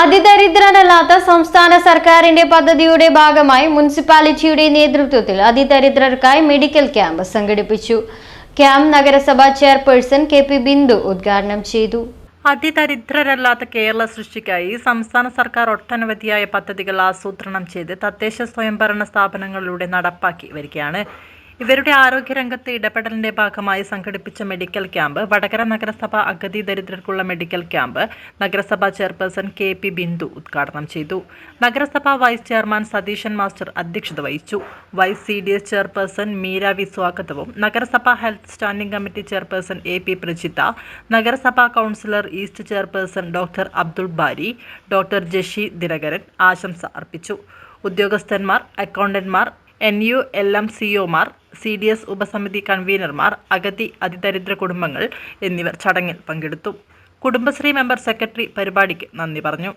അതിദരിദ്രരല്ലാത്ത സംസ്ഥാന സർക്കാരിന്റെ പദ്ധതിയുടെ ഭാഗമായി മുനിസിപ്പാലിറ്റിയുടെ നേതൃത്വത്തിൽ അതിദരിദ്രർക്കായി മെഡിക്കൽ ക്യാമ്പ് സംഘടിപ്പിച്ചു. ക്യാമ്പ് നഗരസഭാ ചെയർപേഴ്സൺ കെ പി ബിന്ദു ഉദ്ഘാടനം ചെയ്തു. അതിദരിദ്രരല്ലാത്ത കേരള സൃഷ്ടിക്കായി സംസ്ഥാന സർക്കാർ ഒട്ടനവധിയായ പദ്ധതികൾ ആസൂത്രണം ചെയ്ത് തദ്ദേശ സ്വയംഭരണ സ്ഥാപനങ്ങളിലൂടെ നടപ്പാക്കി വരികയാണ്. ഇവരുടെ ആരോഗ്യരംഗത്ത് ഇടപെടലിന്റെ ഭാഗമായി സംഘടിപ്പിച്ച മെഡിക്കൽ ക്യാമ്പ് വടകര നഗരസഭ അഗതി ദരിദ്രർക്കുള്ള മെഡിക്കൽ ക്യാമ്പ് നഗരസഭാ ചെയർപേഴ്സൺ കെ പി ബിന്ദു ഉദ്ഘാടനം ചെയ്തു. നഗരസഭാ വൈസ് ചെയർമാൻ സതീശൻ മാസ്റ്റർ അധ്യക്ഷത വഹിച്ചു. Vice C D S chairperson Meera V സ്വാഗതവും. നഗരസഭാ health standing committee chairperson A P Prajitha. നഗരസഭാ councillor east chairperson doctor Abdul Bari doctor Jashi Dinakaran ആശംസ അർപ്പിച്ചു. ഉദ്യോഗസ്ഥന്മാർ അക്കൗണ്ടന്റ്മാർ എൻ യു എൽ എം സിഒമാർ സി ഡി എസ് ഉപസമിതി കൺവീനർമാർ അഗതി അതിദരിദ്ര കുടുംബങ്ങൾ എന്നിവർ ചടങ്ങിൽ പങ്കെടുത്തു. കുടുംബശ്രീ മെമ്പർ സെക്രട്ടറി പരിപാടിക്ക് നന്ദി പറഞ്ഞു.